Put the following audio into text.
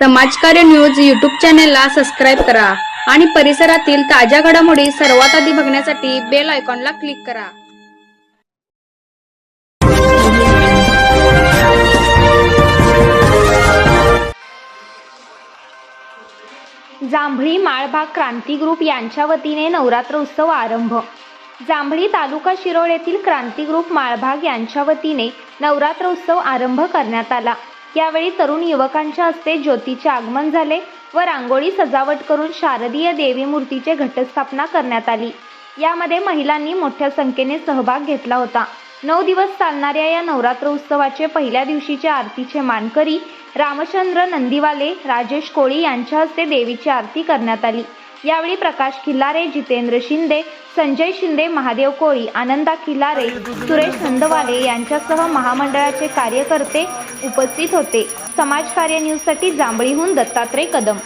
समाजकार्य news YouTube चॅनेलला subscribe करा आणि परिसरातील ताज्या घडामोडी सर्वात आधी बघण्यासाठी बेल आयकॉनला क्लिक करा. जांभळी माळभाग क्रांती ग्रुप यांच्या वतीने नवरात्र उत्सव आरंभ. जांभळी तालुका शिरोळ येथील क्रांती ग्रुप माळभाग यांच्या वतीने नवरात्र उत्सव आरंभ करण्यात आला. यावेळी तरुण युवकांच्या हस्ते ज्योतीचे आगमन झाले व रांगोळी सजावट करून शारदीय देवी मूर्तीचे घटस्थापना करण्यात आली. यामध्ये महिलांनी मोठ्या संख्येने सहभाग घेतला होता. नऊ दिवस चालणाऱ्या या नवरात्र उत्सवाचे पहिल्या दिवशीचे आरतीचे मानकरी रामचंद्र नंदीवाले राजेश कोळी यांच्या हस्ते देवीची आरती करण्यात आली. यावेळी प्रकाश खिल्लारे जितेंद्र शिंदे संजय शिंदे महादेव कोळी आनंदा खिल्लारे सुरेश नंदवाले यांच्यासह महामंडळाचे कार्यकर्ते उपस्थित होते. समाजकार्य न्यूजसाठी जांभळीहून दत्तात्रय कदम.